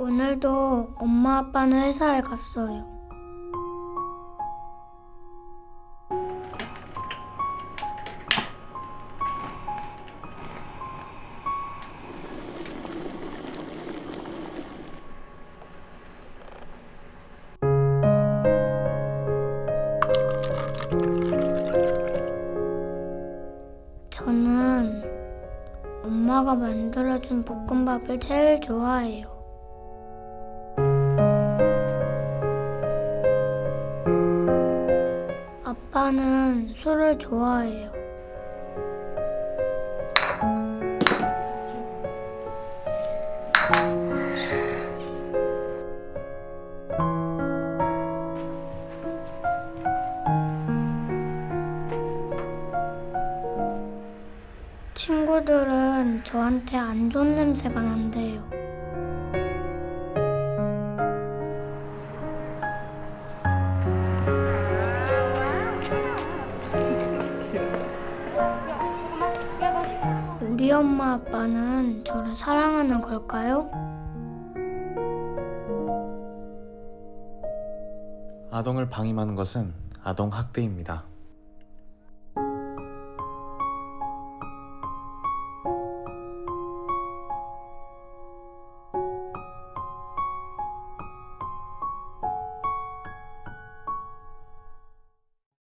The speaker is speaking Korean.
오늘도 엄마 아빠는 회사에 갔어요. 저는 엄마가 만들어준 볶음밥을 제일 좋아해요. 아빠는 술을 좋아해요. 친구들은 저한테 안 좋은 냄새가 난대요. 우리 엄마 아빠는 저를 사랑하는 걸까요? 아동을 방임하는 것은 아동 학대입니다.